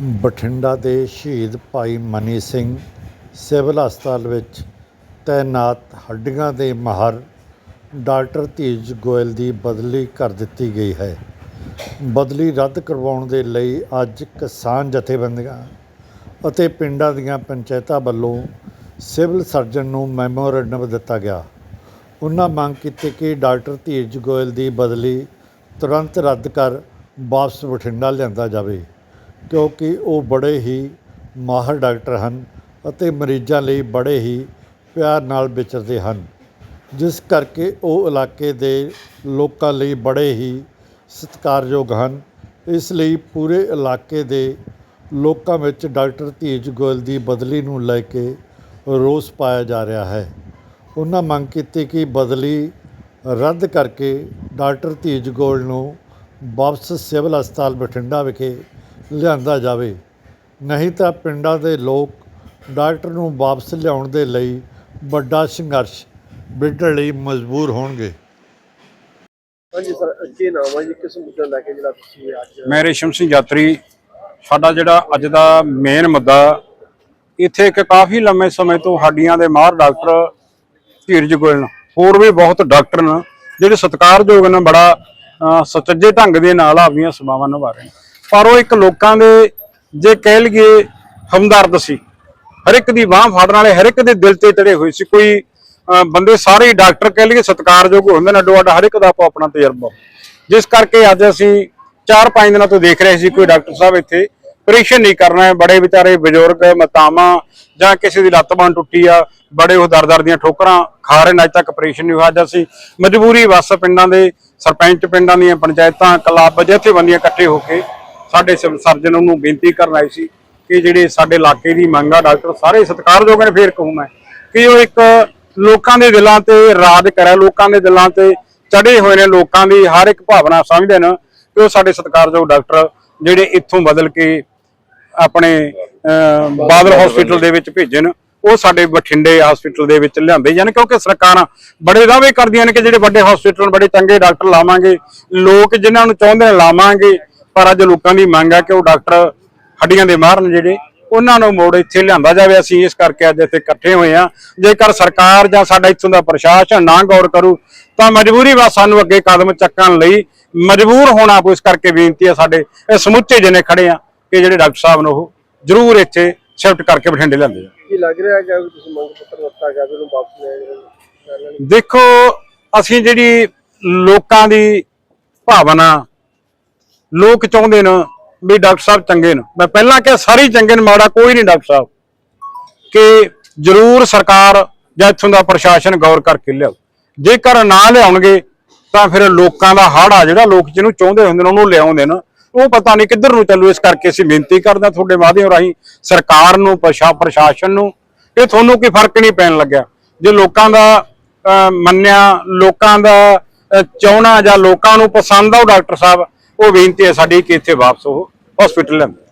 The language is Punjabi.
ਬਠਿੰਡਾ ਦੇ ਸ਼ਹੀਦ ਭਾਈ ਮਨੀ ਸਿੰਘ ਸਿਵਲ ਹਸਪਤਾਲ ਵਿੱਚ ਤੈਨਾਤ ਹੱਡੀਆਂ ਦੇ ਮਾਹਰ ਡਾਕਟਰ ਧੀਰਜ ਗੋਇਲ ਦੀ ਬਦਲੀ ਕਰ ਦਿੱਤੀ ਗਈ ਹੈ। ਬਦਲੀ ਰੱਦ ਕਰਵਾਉਣ ਦੇ ਲਈ ਅੱਜ ਕਿਸਾਨ ਜਥੇਬੰਦੀਆਂ ਅਤੇ ਪਿੰਡਾਂ ਦੀਆਂ ਪੰਚਾਇਤਾਂ ਵੱਲੋਂ ਸਿਵਲ ਸਰਜਨ ਨੂੰ ਮੈਮੋਰੰਡਮ ਦਿੱਤਾ ਗਿਆ। ਉਹਨਾਂ ਮੰਗ ਕੀਤੀ ਕਿ ਡਾਕਟਰ ਧੀਰਜ ਗੋਇਲ ਦੀ ਬਦਲੀ ਤੁਰੰਤ ਰੱਦ ਕਰ ਵਾਪਸ ਬਠਿੰਡਾ ਲਿਆਂਦਾ ਜਾਵੇ। ਕਿਉਂਕਿ ਉਹ ਬੜੇ ਹੀ ਮਾਹਰ ਡਾਕਟਰ ਹਨ ਅਤੇ ਮਰੀਜ਼ਾਂ ਲਈ ਬੜੇ ਹੀ ਪਿਆਰ ਨਾਲ ਵਿਚਰਦੇ ਹਨ, ਜਿਸ ਕਰਕੇ ਉਹ ਇਲਾਕੇ ਦੇ ਲੋਕਾਂ ਲਈ ਬੜੇ ਹੀ ਸਤਿਕਾਰਯੋਗ ਹਨ। ਇਸ ਲਈ ਪੂਰੇ ਇਲਾਕੇ ਦੇ ਲੋਕਾਂ ਵਿੱਚ ਡਾਕਟਰ ਧੀਰਜ ਗੋਇਲ ਦੀ ਬਦਲੀ ਨੂੰ ਲੈ ਕੇ ਰੋਸ ਪਾਇਆ ਜਾ ਰਿਹਾ ਹੈ। ਉਹਨਾਂ ਮੰਗ ਕੀਤੀ ਕਿ ਬਦਲੀ ਰੱਦ ਕਰਕੇ ਡਾਕਟਰ ਧੀਰਜ ਗੋਇਲ ਨੂੰ ਵਾਪਸ ਸਿਵਲ ਹਸਪਤਾਲ ਬਠਿੰਡਾ ਵਿਖੇ ਲਿਆਂਦਾ ਜਾਵੇ। ਨਹੀਂ ਤਾਂ ਪਿੰਡਾਂ ਦੇ ਲੋਕ ਡਾਕਟਰ ਨੂੰ ਵਾਪਸ ਲਿਆਉਣ ਦੇ ਲਈ ਵੱਡਾ ਸੰਘਰਸ਼ ਵਿੱਢਣ ਲਈ ਮਜਬੂਰ ਹੋਣਗੇ। ਹਾਂਜੀ ਸਰ ਕੀ ਨਾਮ ਹੈ ਜੀ? ਕਿਸ ਮੁੱਦੇ ਨੂੰ ਲੈ ਕੇ ਜਿਹੜਾ ਤੁਸੀਂ ਅੱਜ ਮੈਂ ਰੇਸ਼ਮ ਸਿੰਘ ਯਾਤਰੀ। ਸਾਡਾ ਜਿਹੜਾ ਅੱਜ ਦਾ ਮੇਨ ਮੁੱਦਾ ਇੱਥੇ ਇੱਕ ਕਾਫੀ ਲੰਮੇ ਸਮੇਂ ਤੋਂ ਹੱਡੀਆਂ ਦੇ ਮਾਹਰ ਡਾਕਟਰ ਧੀਰਜ ਗੋਇਲ ਹੋਰ ਵੀ ਬਹੁਤ ਡਾਕਟਰ ਨੇ ਜਿਹੜੇ ਸਤਿਕਾਰਯੋਗ ਨੇ ਬੜਾ ਸੁਚੱਜੇ ਢੰਗ ਦੇ ਨਾਲ ਆਪਣੀਆਂ ਸੇਵਾਵਾਂ ਨਿਭਾ ਰਹੇ ਨੇ। ਪਰ ਉਹ ਇੱਕ ਲੋਕਾਂ ਦੇ ਜੇ ਕਹਿ ਲਈਏ ਹਮਦਰਦ ਸੀ। ਹਰ ਇੱਕ ਦੀ ਬਾਹ ਫੜਨ ਵਾਲੇ, ਹਰ ਇੱਕ ਦੇ ਦਿਲ ਤੇ ਚੜੇ ਹੋਏ ਸੀ। ਕੋਈ ਬੰਦੇ ਸਾਰੇ ਡਾਕਟਰ ਕਹਿ ਲਈਏ ਸਤਿਕਾਰਯੋਗ ਹੁੰਦੇ ਨੇ ਅੱਡੋ ਅੱਡ ਹਰ ਇੱਕ ਦਾ ਆਪੋ ਆਪਣਾ ਤਜਰਬਾ। ਜਿਸ ਕਰਕੇ ਅੱਜ ਅਸੀਂ 4-5 ਦਿਨਾਂ ਤੋਂ ਦੇਖ ਰਹੇ ਸੀ ਕੋਈ ਡਾਕਟਰ ਸਾਹਿਬ ਇੱਥੇ। ਆਪਰੇਸ਼ਨ ਨਹੀਂ ਕਰਨਾ ਹੈ, ਬੜੇ ਵਿਚਾਰੇ ਬਜ਼ੁਰਗ, ਮਤਾਵਾਂ ਜਾਂ ਕਿਸੇ ਦੀ ਲੱਤ ਬਾਂਹ ਟੁੱਟੀ ਆ, ਬੜੇ ਉਹ ਦਰ-ਦਰ ਦੀਆਂ ਠੋਕਰਾਂ ਖਾ ਰਹੇ ਨੇ, ਅੱਜ ਤੱਕ ਆਪਰੇਸ਼ਨ ਨਹੀਂ ਹੋਇਆ। ਅੱਜ ਅਸੀਂ ਮਜਬੂਰੀ ਵਸ ਪਿੰਡਾਂ ਦੇ ਸਰਪੰਚ ਪਿੰਡਾਂ ਦੀਆਂ ਪੰਚਾਇਤਾਂ, ਕਲੱਬ, ਜਥੇਬੰਦੀਆਂ ਇਕੱਠੇ ਹੋ ਕੇ ਸਾਡੇ ਸਿਵਲ ਸਰਜਨ ਨੂੰ ਬੇਨਤੀ ਕਰਨ ਆਏ ਸੀ ਕਿ ਜਿਹੜੇ ਸਾਡੇ ਇਲਾਕੇ ਦੀ ਮੰਗ ਆ, ਡਾਕਟਰ, ਸਾਰੇ ਸਤਿਕਾਰਯੋਗ ਨੇ, ਫੇਰ ਕਹੂੰ ਮੈਂ ਕਿ ਉਹ ਇੱਕ ਲੋਕਾਂ ਦੇ ਦਿਲਾਂ ਤੇ ਰਾਜ ਕਰੇ, ਲੋਕਾਂ ਦੇ ਦਿਲਾਂ ਤੇ ਚੜੇ ਹੋਏ ਨੇ, ਲੋਕਾਂ ਦੀ ਹਰ ਇੱਕ ਭਾਵਨਾ ਸਮਝਦੇ ਨੇ ਕਿ ਉਹ ਸਾਡੇ ਸਤਿਕਾਰਯੋਗ ਡਾਕਟਰ ਜਿਹੜੇ ਇੱਥੋਂ ਬਦਲ ਕੇ ਆਪਣੇ ਬਾਦਲ ਹਸਪੀਟਲ ਦੇ ਵਿੱਚ ਭੇਜਣ, ਉਹ ਸਾਡੇ ਬਠਿੰਡੇ ਹਸਪੀਟਲ ਦੇ ਵਿੱਚ ਲਿਆਂਦੇ ਜਾਣ, ਕਿਉਂਕਿ ਸਰਕਾਰਾਂ ਬੜੇ ਦਾਅਵੇ ਕਰਦੀਆਂ ਨੇ ਕਿ ਜਿਹੜੇ ਵੱਡੇ ਹਸਪੀਟਲ ਬੜੇ ਚੰਗੇ ਡਾਕਟਰ ਲਾਵਾਂਗੇ, ਲੋਕ ਜਿਨ੍ਹਾਂ ਨੂੰ ਚਾਹੁੰਦੇ ਨੇ ਲਾਵਾਂਗੇ ਪਰ ਅੱਜ ਲੋਕਾਂ ਦੀ ਮੰਗ ਹੈ ਕਿ ਉਹ ਡਾਕਟਰ ਹੱਡੀਆਂ ਦੇ ਮਾਹਰ ਨੇ ਜਿਹੜੇ ਉਹਨਾਂ ਨੂੰ ਮੋੜ ਇੱਥੇ ਲਿਆਂਦਾ ਜਾਵੇ। ਅਸੀਂ ਇਸ ਕਰਕੇ ਅੱਜ ਇੱਥੇ ਇਕੱਠੇ ਹੋਏ ਆ ਜੇਕਰ ਸਰਕਾਰ ਜਾਂ ਸਾਡਾ ਇੱਥੋਂ ਦਾ ਪ੍ਰਸ਼ਾਸਨ ਨਾ ਗੌਰ ਕਰੂ ਤਾਂ ਮਜਬੂਰੀ ਵਾ ਸਾਨੂੰ ਅੱਗੇ ਕਦਮ ਚੱਕਣ ਲਈ ਮਜਬੂਰ ਹੋਣਾ ਪਊ ਇਸ ਕਰਕੇ ਬੇਨਤੀ ਹੈ ਸਾਡੇ ਇਹ ਸਮੁੱਚੇ ਜਿਹਨੇ ਖੜੇ ਆ ਕਿ ਜਿਹੜੇ ਡਾਕਟਰ ਸਾਹਿਬ ਨੂੰ ਉਹ ਜ਼ਰੂਰ ਇੱਥੇ ਸ਼ਿਫਟ ਕਰਕੇ ਬਠਿੰਡੇ ਲਿਆਂਦੇ ਆ ਕੀ ਲੱਗ ਰਿਹਾ ਹੈ ਕਿ ਤੁਸੀਂ ਮੰਗ ਪੱਤਰ ਦਿੱਤਾ ਗਿਆ ਉਹਨੂੰ ਵਾਪਸ ਲੈ ਜਾਣਾ ਦੇਖੋ ਅਸੀਂ ਜਿਹੜੀ ਲੋਕਾਂ ਦੀ ਭਾਵਨਾ ਲੋਕ ਚਾਹੁੰਦੇ ਨੇ ਵੀ ਡਾਕਟਰ ਸਾਹਿਬ ਚੰਗੇ ਨੇ। ਮੈਂ ਪਹਿਲਾਂ ਕਿਹਾ ਸਾਰੇ ਚੰਗੇ ਨੇ ਮਾੜਾ ਕੋਈ ਨਹੀਂ ਡਾਕਟਰ ਸਾਹਿਬ। ਕਿ ਜ਼ਰੂਰ ਸਰਕਾਰ ਜਾਂ ਇੱਥੋਂ ਦਾ ਪ੍ਰਸ਼ਾਸਨ ਗੌਰ ਕਰਕੇ ਲਿਆਓ। ਜੇਕਰ ਨਾ ਲਿਆਉਣਗੇ ਤਾਂ ਫਿਰ ਲੋਕਾਂ ਦਾ ਹੜ ਜਿਹੜਾ ਲੋਕ ਜਿਹਨੂੰ ਚਾਹੁੰਦੇ ਹੁੰਦੇ ਨੇ ਉਹਨੂੰ ਲਿਆਉਂਦੇ ਨੇ। ਉਹ ਪਤਾ ਨਹੀਂ ਕਿੱਧਰ ਨੂੰ ਚੱਲੂ। ਇਸ ਕਰਕੇ ਅਸੀਂ ਬੇਨਤੀ ਕਰਦੇ ਹਾਂ ਤੁਹਾਡੇ ਮਾਧਿਅਮ ਰਾਹੀਂ ਸਰਕਾਰ ਨੂੰ ਪ੍ਰਸ਼ਾ ਪ੍ਰਸ਼ਾਸਨ ਨੂੰ ਇਹ ਤੁਹਾਨੂੰ ਕੋਈ ਫ਼ਰਕ ਨਹੀਂ ਪੈਣ ਲੱਗਿਆ। ਜੇ ਲੋਕਾਂ ਦਾ ਮੰਨਿਆ ਲੋਕਾਂ ਦਾ ਅਹ, ਚਾਹਣਾ ਜਾਂ ਲੋਕਾਂ ਨੂੰ ਪਸੰਦ ਆ ਉਹ ਡਾਕਟਰ ਸਾਹਿਬ ਉਹ ਬੇਨਤੀ ਹੈ ਸਾਡੀ ਕਿ ਇੱਥੇ ਵਾਪਸ ਉਹ ਹਸਪੀਟਲ ਲੈਂਦੇ